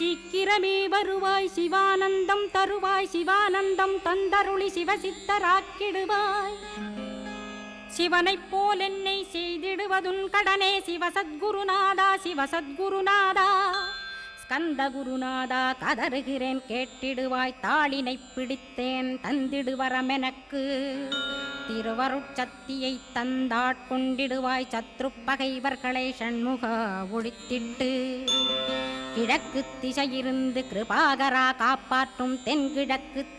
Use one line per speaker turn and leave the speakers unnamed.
சீக்கிரமே வருவாய் சிவானந்தம் தருவாய் சிவானந்தம் தந்தருளி சிவசித்தராக்கிடுவாய். சிவனைப் போல் என்னை செய்திடுவதுன் கடனே சிவசத்குருநாதா சிவசத்குருநாதா. ஸ்கந்த குருநாதா கதறுகிறேன் கேட்டிடுவாய் தாளினை பிடித்தேன் தந்திடுவரமெனக்கு. திருவருட்சத்தியை தந்தாட்கொண்டிடுவாய் சத்ரு பகைவர்களை ஷண்முக ஒழித்திட்டு கிழக்கு திசையிருந்து கிருபாகரா காப்பாற்றும் தென்கிழக்கு தி-